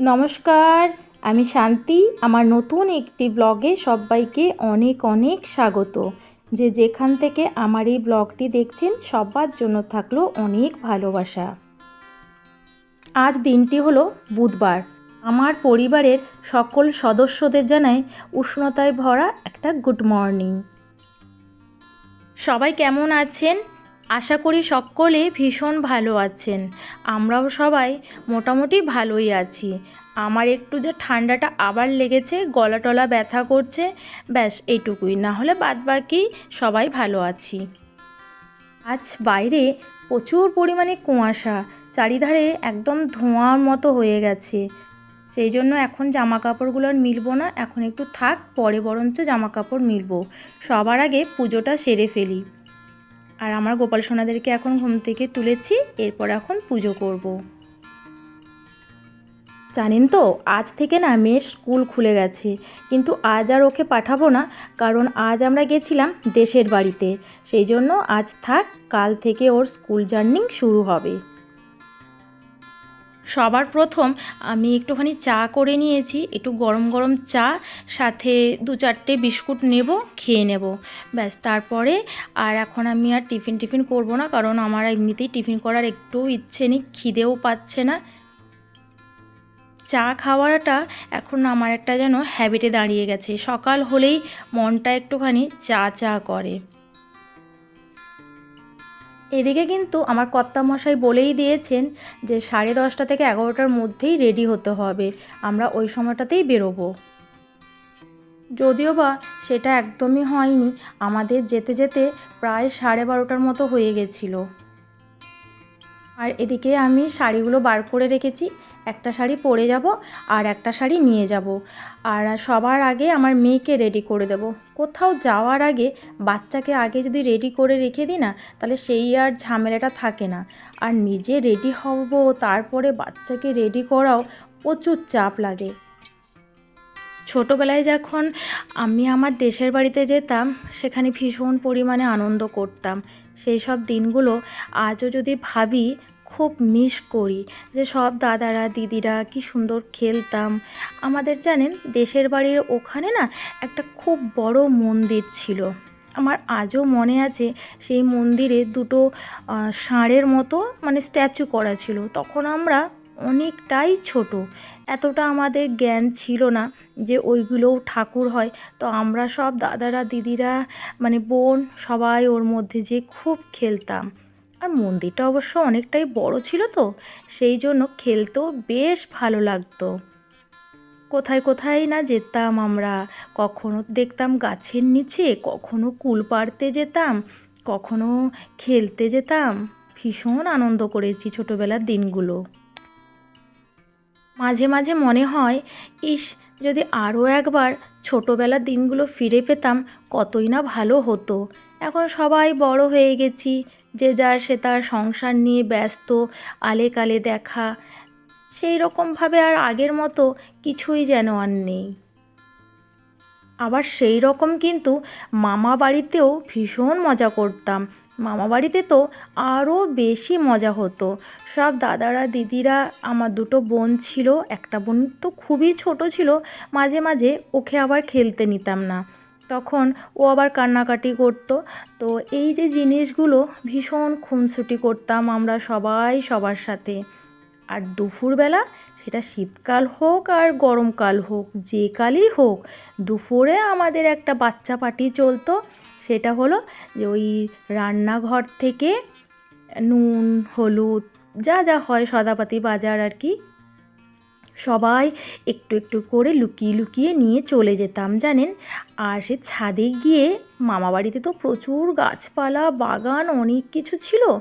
নমস্কার, আমি শান্তি। আমার নতুন একটি ব্লগে সবাইকে অনেক অনেক স্বাগত। যে যেখান থেকে আমার এই ব্লগটি দেখছেন, সবার জন্য থাকল অনেক ভালোবাসা। আজ দিনটি হলো বুধবার। আমার পরিবারের সকল সদস্যদের জানাই উষ্ণতায় ভরা একটা গুড মর্নিং। সবাই কেমন আছেন? আশা করি সকলে ভীষণ ভালো আছেন। আমরাও সবাই মোটামুটি ভালোই আছি। আমার একটু যে ঠান্ডাটা আবার লেগেছে গলা টলা ব্যথা করছে, ব্যাস এইটুকুই না হলে বাদবাকি সবাই ভালো আছি। আজ বাইরে প্রচুর পরিমাণে কুয়াশা, চারিধারে একদম ধোঁয়ার মতো হয়ে গেছে। সেই জন্য এখন জামা কাপড়গুলো আর মিলবো না, এখন একটু থাক, পরে বরঞ্চ জামা কাপড় মিলবো। সবার আগে পুজোটা সেরে ফেলি। আর আমার গোপাল সোনাদেরকে এখন ঘুম থেকে তুলেছি, এরপর এখন পুজো করব। জানেন তো, আজ থেকে না মেয়ের স্কুল খুলে গেছে, কিন্তু আজ আর ওকে পাঠাবো না, কারণ আজ আমরা গেছিলাম দেশের বাড়িতে সেই জন্য আজ থাক, কাল থেকে ওর স্কুল জার্নিং শুরু হবে সবার প্রথম আমি একটুখানি চা করে নিয়েছি, একটু গরম গরম চা, সাথে দু চারটে বিস্কুট নেব, খেয়ে নেব। ব্যাস, তারপরে আর এখন আমি আর টিফিন টিফিন করব না, কারণ আমার এমনিতেই টিফিন করার একটু ইচ্ছে নেই, খিদেও পাচ্ছে না। চা খাওয়াটা এখন আমার একটা যেন হ্যাবিটে দাঁড়িয়ে গেছে। সকাল হলেই মনটা একটুখানি চা চা করে। এদিকে কিন্তু আমার কর্তামশাই বলেই দিয়েছেন যে সাড়ে দশটা থেকে এগারোটার মধ্যেই রেডি হতে হবে। আমরা ওই সময়টাতেই বেরোবো। যদিও বা সেটা একদমই হয়নি, আমাদের যেতে যেতে প্রায় সাড়ে বারোটার মতো হয়ে গেছিল। আর এদিকে আমি শাড়িগুলো বার করে রেখেছি। একটা শাড়ি পরে যাব আর একটা শাড়ি নিয়ে যাব। আর সবার আগে আমার মেয়েকে রেডি করে দেব। কোথাও যাওয়ার আগে বাচ্চাকে আগে যদি রেডি করে রেখে দিই না, তাহলে সেই আর ঝামেলাটা থাকে না। আর নিজে রেডি হব, তারপরে বাচ্চাকে রেডি করাও প্রচুর চাপ লাগে। ছোটোবেলায় যখন আমি আমার দেশের বাড়িতে যেতাম, সেখানে ভীষণ পরিমাণে আনন্দ করতাম। সেই সব দিনগুলো আজও যদি ভাবি খুব মিস করি যে সব দাদারা, দিদিরা কি সুন্দর খেলতাম। আমাদের জানেন দেশের বাড়ির ওখানে না একটা খুব বড় মন্দির ছিল। আমার আজও মনে আছে সেই মন্দিরে দুটো ষাঁড়ের মতো মানে স্ট্যাচু করা ছিল। তখন আমরা অনেকটাই ছোট। এতটা আমাদের জ্ঞান ছিল না যে ওইগুলোও ঠাকুর হয়। তো আমরা সব দাদারা, দিদিরা মানে বোন সবাই ওর মধ্যে যে খুব খেলতাম। আর মন্দিরটা অবশ্য অনেকটাই বড় ছিল তো, সেই জন্য খেলতেও বেশ ভালো লাগতো। কোথায় কোথায় না যেতাম আমরা, কখনো দেখতাম গাছের নিচে, কখনো কুল পাড়তে যেতাম, কখনো খেলতে যেতাম। ভীষণ আনন্দ করেছি ছোটোবেলার দিনগুলো। মাঝে মাঝে মনে হয়, ইস, যদি আরও একবার ছোটোবেলার দিনগুলো ফিরে পেতাম, কতই না ভালো হতো। এখন সবাই বড় হয়ে গেছি যে যার সে তার সংসার নিয়ে ব্যস্ত, আলে কালে দেখা, সেই রকমভাবে আর আগের মতো কিছুই যেন আর নেই। আবার সেই রকম কিন্তু মামা বাড়িতেও ভীষণ মজা করতাম। মামা বাড়িতে তো আরও বেশি মজা হতো। সব দাদারা, দিদিরা, আমার দুটো বোন ছিল, একটা বোন তো খুবই ছোট ছিল, মাঝে মাঝে ওকে আবার খেলতে নিতাম না। তখন ও আবার কান্নাকাটি করতো। তো এই যে জিনিসগুলো ভীষণ খুনসুটি করতাম আমরা সবাই সবার সাথে। আর দুপুরবেলা সেটা শীতকাল হোক আর গরমকাল হোক, যে কালই হোক, দুপুরে আমাদের একটা বাচ্চা পার্টি চলতো। সেটা হলো যে ওই রান্নাঘর থেকে নুন, হলুদ, যা যা হয় সদাপাতি বাজার আর কি সবাই একটু একটু করে লুকিয়ে লুকিয়ে নিয়ে চলে যেতাম, জানেন? আর সে ছাদে গিয়ে মামা বাড়িতে তো প্রচুর গাছপালা, বাগান অনেক কিছু ছিল।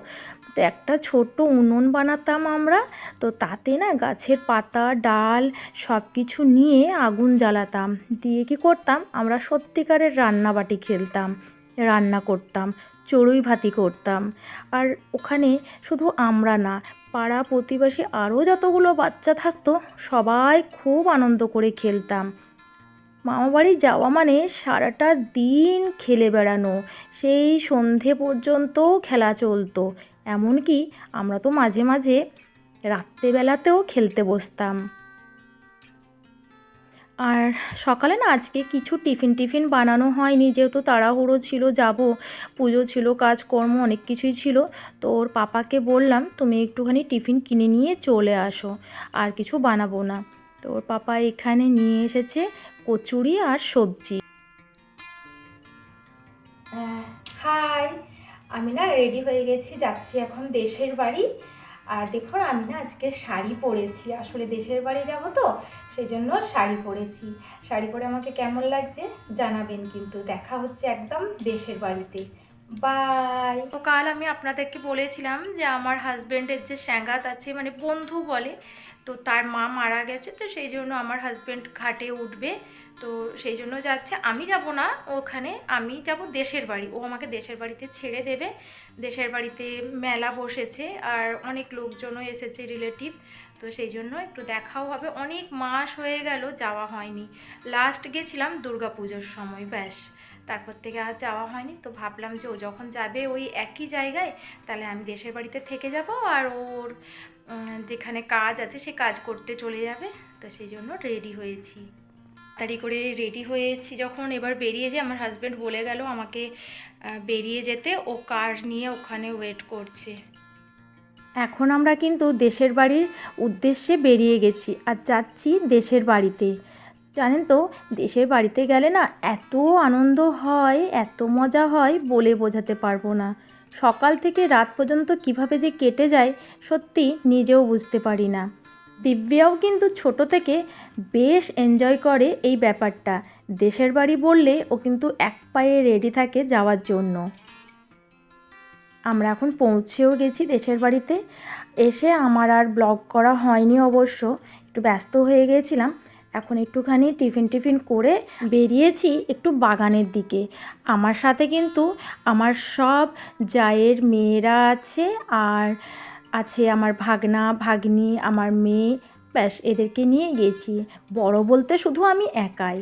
তো একটা ছোট্ট উনুন বানাতাম আমরা। তো তাতে না গাছের পাতা, ডাল সব কিছু নিয়ে আগুন জ্বালাতাম। দিয়ে কী করতাম? আমরা সত্যিকারের রান্নাবাটি খেলতাম, রান্না করতাম। চড়ুই ভাতি করতাম। আর ওখানে শুধু আমরা না, পাড়া প্রতিবেশী আরও যতগুলো বাচ্চা থাকতো, সবাই খুব আনন্দ করে খেলতাম। মামাবাড়ি যাওয়া মানে সারাটা দিন খেলে বেড়ানো, সেই সন্ধে পর্যন্ত খেলা চলতো। এমনকি আমরা তো মাঝে মাঝে রাত্রেবেলাতেও খেলতে বসতাম। আর সকালে না আজকে কিছু টিফিন টিফিন বানানো হয়নি, যেহেতু তাড়াহুড়ো ছিল, যাব, পুজো ছিল, কাজকর্ম অনেক কিছুই ছিল, তো ওর পাপাকে বললাম, তুমি একটুখানি টিফিন কিনে নিয়ে চলে আসো, আর কিছু বানাবো না। তো ওর পাপা এখানে নিয়ে এসেছে কচুরি আর সবজি। হাই, আমি না রেডি হয়ে গেছি, যাচ্ছি এখন দেশের বাড়ি। আর দেখুন, আমি না আজকে শাড়ি পরেছি। আসলে দেশের বাড়ি যাব তো সেই জন্য শাড়ি পরেছি। শাড়ি পরে আমাকে কেমন লাগছে জানাবেন, কিন্তু দেখা হচ্ছে একদম দেশের বাড়িতে। বাই তো কাল আমি আপনাদেরকে বলেছিলাম যে আমার হাজব্যান্ডের যে স্যাঙ্গাত আছে মানে বন্ধু বলে, তো তার মা মারা গেছে, তো সেই জন্য আমার হাজব্যান্ড ঘাটে উঠবে, তো সেই জন্য যাচ্ছে। আমি যাব না ওখানে, আমি যাব দেশের বাড়ি। ও আমাকে দেশের বাড়িতে ছেড়ে দেবে। দেশের বাড়িতে মেলা বসেছে আর অনেক লোকজনও এসেছে, রিলেটিভ। তো সেই জন্য একটু দেখাও হবে। অনেক মাস হয়ে গেল, যাওয়া হয়নি। লাস্ট গেছিলাম দুর্গা পুজোর সময়, ব্যাস। তারপর থেকে আর যাওয়া হয়নি। তো ভাবলাম যে ও যখন যাবে ওই একই জায়গায়, তাহলে আমি দেশের বাড়িতে থেকে যাব আর ওর যেখানে কাজ আছে সে কাজ করতে চলে যাবে। তো সেই জন্য রেডি হয়েছি। তাড়াতাড়ি করে রেডি হয়েছি যখন এবার বেরিয়ে যে আমার হাজব্যান্ড বলে গেল আমাকে বেরিয়ে যেতে। ও কার নিয়ে ওখানে ওয়েট করছে। এখন আমরা কিন্তু দেশের বাড়ির উদ্দেশ্যে বেরিয়ে গেছি আর যাচ্ছি দেশের বাড়িতে। জানেন তো, দেশের বাড়িতে গেলে না এত আনন্দ হয়, এত মজা হয় বলে বোঝাতে পারব না। সকাল থেকে রাত পর্যন্ত কীভাবে যে কেটে যায়, সত্যি নিজেও বুঝতে পারি না। দিব্যাও কিন্তু ছোট থেকে বেশ এনজয় করে এই ব্যাপারটা। দেশের বাড়ি বললে ও কিন্তু এক পায়ে রেডি থাকে যাওয়ার জন্য। আমরা এখন পৌঁছেও গেছি দেশের বাড়িতে। এসে আমার আর ব্লগ করা হয়নি অবশ্য, একটু ব্যস্ত হয়ে গিয়েছিলাম এখন একটুখানি টিফিন টিফিন করে বেরিয়েছি একটু বাগানের দিকে। আমার সাথে কিন্তু আমার সব জায়ের মেয়েরা আছে আর আছে আমার ভাগনা, ভাগ্নি, আমার মেয়ে, ব্যাস এদেরকে নিয়ে গেছি। বড় বলতে শুধু আমি একাই।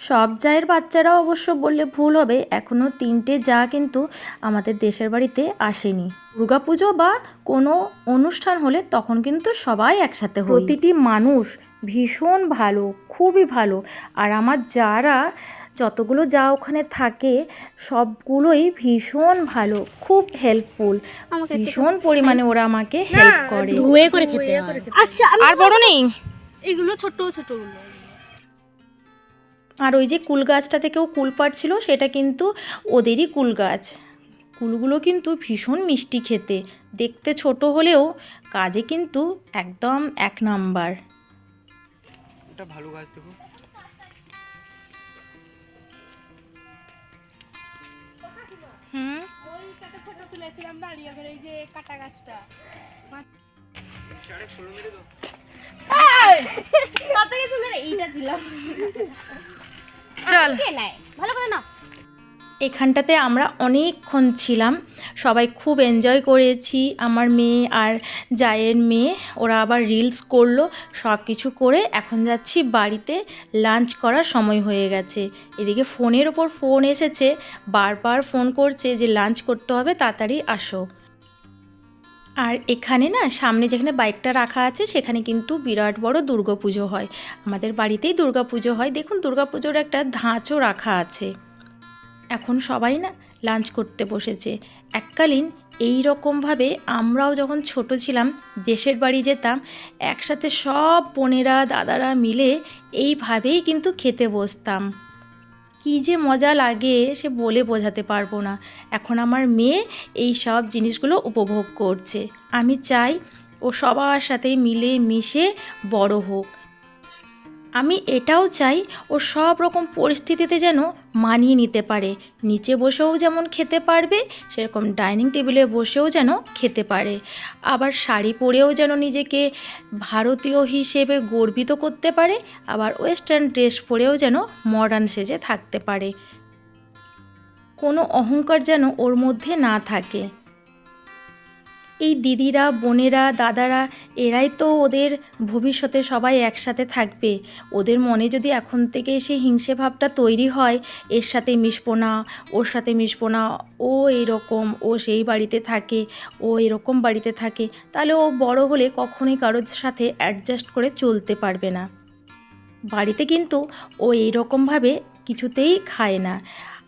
সব জায়ের বাচ্চারা অবশ্য বললে ভুল হবে এখনও তিনটে যা কিন্তু আমাদের দেশের বাড়িতে আসেনি। দুর্গাপুজো বা কোনো অনুষ্ঠান হলে তখন কিন্তু সবাই একসাথে প্রতিটি মানুষ ভীষণ ভালো খুবই ভালো। আর আমার যারা যতগুলো যা ওখানে থাকে সবগুলোই ভীষণ ভালো খুব হেল্পফুল আমাকে ভীষণ পরিমাণে ওরা আমাকে হেল্প করে। ধুয়ে করে খেতে আচ্ছা আর বড় নেই। এগুলো ছোট ছোট আর ওই যে কুল গাছটা থেকেও কুল পাড়ছিল সেটা কিন্তু ওদেরই কুল গাছ। কুলগুলো কিন্তু ভীষণ মিষ্টি খেতে। দেখতে ছোট হলেও কাজে কিন্তু একদম এক নাম্বার। এটা ভালো গাছ দেখো। হুম? ওই কাটা ফটো তুলেছিলাম দাঁড়িয়ে এই যে কাটা গাছটা। আরে ফলো মেরে দাও। কত কিছু এইটা ছিল। চল। কে নাই ভালো করে না এখানটাতে আমরা অনেকক্ষণ ছিলাম। সবাই খুব এনজয় করেছি। আমার মেয়ে আর জায়ের মেয়ে, ওরা আবার রিলস করল সব কিছু করে এখন যাচ্ছি বাড়িতে লাঞ্চ করার সময় হয়ে গেছে। এদিকে ফোনের ওপর ফোন এসেছে, বারবার ফোন করছে যে লাঞ্চ করতে হবে, তাড়াতাড়ি আসো। আর এখানে না, সামনে যেখানে বাইকটা রাখা আছে, সেখানে কিন্তু বিরাট বড় দুর্গাপুজো হয়। আমাদের বাড়িতেই দুর্গাপুজো হয়। দেখুন, দুর্গাপুজোর একটা ধাঁচও রাখা আছে। এখন সবাই না লাঞ্চ করতে বসেছে। এককালীন এই রকমভাবে আমরাও যখন ছোট ছিলাম, দেশের বাড়ি যেতাম, একসাথে সব বোনেরা, দাদারা মিলে এইভাবেই কিন্তু খেতে বসতাম। কী যে মজা লাগে সে বলে বোঝাতে পারব না। এখন আমার মেয়ে এই সব জিনিসগুলো উপভোগ করছে। আমি চাই ও সবার সাথে মিলে মিশে বড় হোক। আমি এটাও চাই ও সব রকম পরিস্থিতিতে যেন মানিয়ে নিতে পারে। নিচে বসেও যেমন খেতে পারবে, সেরকম ডাইনিং টেবিলে বসেও যেন খেতে পারে। আবার শাড়ি পরেও যেন নিজেকে ভারতীয় হিসেবে গর্বিত করতে পারে, আবার ওয়েস্টার্ন ড্রেস পরেও যেন মডার্ন সেজে থাকতে পারে। কোনো অহংকার যেন ওর মধ্যে না থাকে। এই দিদিরা, বোনেরা, দাদারা এরাই তো ওদের ভবিষ্যতে সবাই একসাথে থাকবে। ওদের মনে যদি এখন থেকে সেই হিংসে ভাবটা তৈরি হয়, এর সাথে মিশবো না, ওর সাথে মিশবো না, ও এরকম, ও সেই বাড়িতে থাকে, ও এরকম বাড়িতে থাকে, তাহলে ও বড় হলে কখনোই কারোর সাথে অ্যাডজাস্ট করে চলতে পারবে না। বাড়িতে কিন্তু ও এইরকমভাবে কিছুতেই খায় না।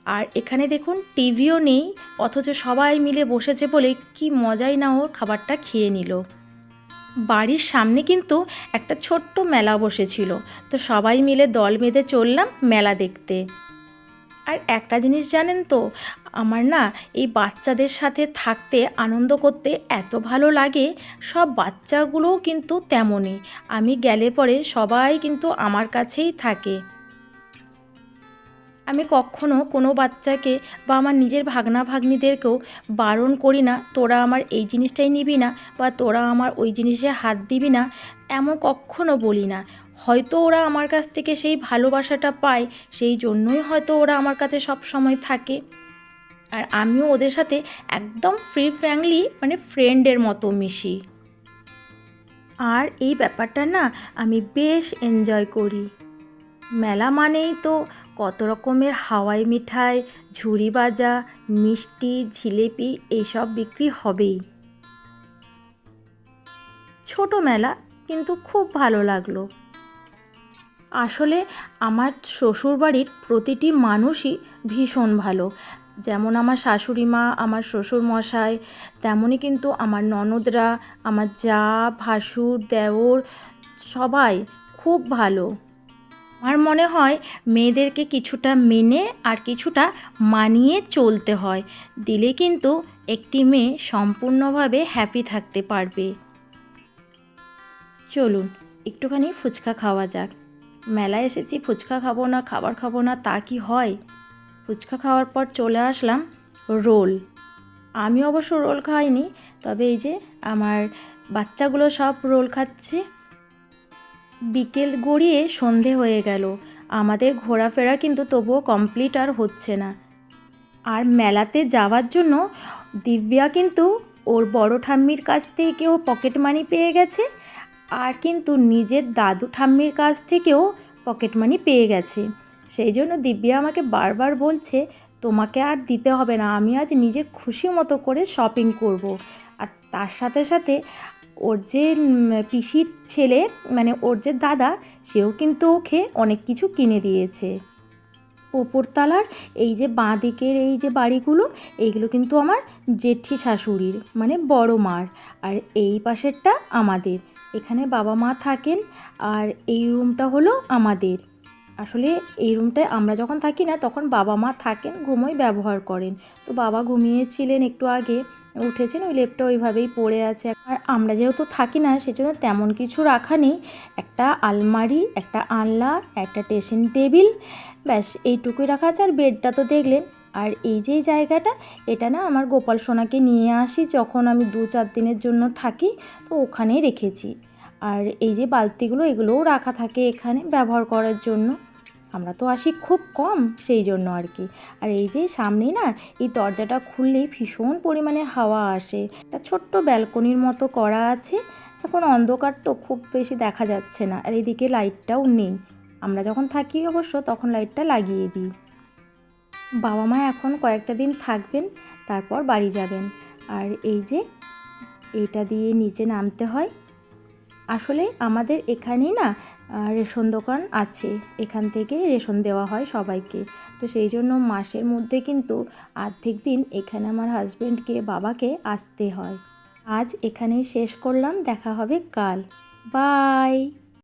আর এখানে দেখুন, টিভিও নেই, অথচ সবাই মিলে বসেছে বলে কি মজাই না ও খাবারটা খেয়ে নিল। বাড়ির সামনে কিন্তু একটা ছোট্ট মেলা বসেছিল। তো সবাই মিলে দল বেঁধে চললাম মেলা দেখতে। আর একটা জিনিস জানেন তো, আমার না এই বাচ্চাদের সাথে থাকতে, আনন্দ করতে এত ভালো লাগে, সব বাচ্চাগুলোও কিন্তু তেমনই। আমি গেলে পরে সবাই কিন্তু আমার কাছেই থাকে। আমি কখনো কোনো বাচ্চাকে বা আমার নিজের ভাগনা ভাগ্নিদেরকেও বারণ করি না, তোরা আমার এই জিনিসটাই নিবি না বা তোরা আমার ওই জিনিসে হাত দিবি না, এমন কখনো বলি না। হয়তো ওরা আমার কাছ থেকে সেই ভালোবাসাটা পায়, সেই জন্যই হয়তো ওরা আমার কাছে সব সময় থাকে। আর আমিও ওদের সাথে একদম ফ্রি ফ্র্যাঙ্কলি মানে ফ্রেন্ডের মতো মিশি। আর এই ব্যাপারটা না আমি বেশ এনজয় করি। মেলা মানেই তো কত রকমের হাওয়াই মিঠাই ঝুড়ি বাজা মিষ্টি, জিলেপি এইসব বিক্রি হবেই। ছোট মেলা কিন্তু খুব ভালো লাগল। আসলে আমার শ্বশুরবাড়ির প্রতিটি মানুষই ভীষণ ভালো। যেমন আমার শাশুড়ি মা আমার শ্বশুর মশাই তেমনই কিন্তু আমার ননদরা, আমার যা, ভাসুর, দেওর, সবাই খুব ভালো। আমার মনে হয় মেয়েদেরকে কিছুটা মেনে আর কিছুটা মানিয়ে চলতে হয়। দিলে কিন্তু একটি মেয়ে সম্পূর্ণভাবে হ্যাপি থাকতে পারবে। চলুন, একটুখানি ফুচকা খাওয়া যাক। মেলায় এসেছি, ফুচকা খাব না, খাবার খাব না, তা কি হয়? ফুচকা খাওয়ার পর চলে আসলাম রোল। আমি অবশ্য রোল খাইনি, তবে এই যে আমার বাচ্চাগুলো সব রোল খাচ্ছে। বিকেল গড়িয়ে সন্ধে হয়ে গেল। আমাদের ঘোরাফেরা কিন্তু তবুও কমপ্লিট আর হচ্ছে না। আর মেলাতে যাওয়ার জন্য দিব্যা কিন্তু ওর বড় ঠাম্মির কাছ থেকেও পকেট মানি পেয়ে গেছে আর কিন্তু নিজের দাদু ঠাম্মির কাছ থেকেও পকেট মানি পেয়ে গেছে। সেই জন্য দিব্যা আমাকে বারবার বলছে, তোমাকে আর দিতে হবে না, আমি আজ নিজের খুশি মতো করে শপিং করব। আর তার সাথে সাথে ওর যে পিসির ছেলে মানে ওর যে দাদা, সেও কিন্তু ওকে অনেক কিছু কিনে দিয়েছে। ওপরতলার এই যে বাঁ দিকের এই যে বাড়িগুলো, এইগুলো কিন্তু আমার জেঠি শাশুড়ির মানে বড় মার। আর এই পাশেরটা আমাদের। এখানে বাবা মা থাকেন, আর এই রুমটা হলো আমাদের। আসলে এই রুমটায় আমরা যখন থাকি না, তখন বাবা মা থাকেন ঘুমোই ব্যবহার করেন। তো বাবা ঘুমিয়েছিলেন একটু আগে। উঠেছেন, ওই লেপটা ওইভাবেই পড়ে আছে। আর আমরা যেহেতু থাকি না, সেজন্য তেমন কিছু রাখা নেই। একটা আলমারি, একটা আনলা, একটা ড্রেসিং টেবিল, ব্যাস, এইটুকুই রাখা আছে। আর বেডটা তো দেখলেন, আর এই যে জায়গাটা, এটা না আমার গোপাল সোনাকে নিয়ে আসি, যখন আমি দু চার দিনের জন্য থাকি, তো ওখানেই রেখেছি। আর এই যে বালতিগুলো, এগুলোও রাখা থাকে এখানে ব্যবহার করার জন্য। আমরা তো আসি খুব কম সেই জন্য আর কি। আর এই যে সামনেই না, এই দরজাটা খুললেই ভীষণ পরিমাণে হাওয়া আসে। একটা ছোট্ট ব্যালকনির মতো করা আছে, এখন অন্ধকার তো খুব বেশি দেখা যাচ্ছে না। আর এদিকে লাইটটাও নেই। আমরা যখন থাকি অবশ্য তখন লাইটটা লাগিয়ে দিই। বাবা মা এখন কয়েকটা দিন থাকবেন, তারপর বাড়ি যাবেন। আর এই যে, এইটা দিয়ে নিচে নামতে হয়। আসলে আমাদের এখানেই না রেশন দোকান আছে। এখান থেকে রেশন দেওয়া হয় সবাইকে। তো সেই জন্য মাসের মধ্যে কিন্তু আর্ধেক দিন এখানে আমার হাজব্যান্ডকে বাবাকে আসতে হয়। আজ এখানেই শেষ করলাম, দেখা হবে কাল। বাই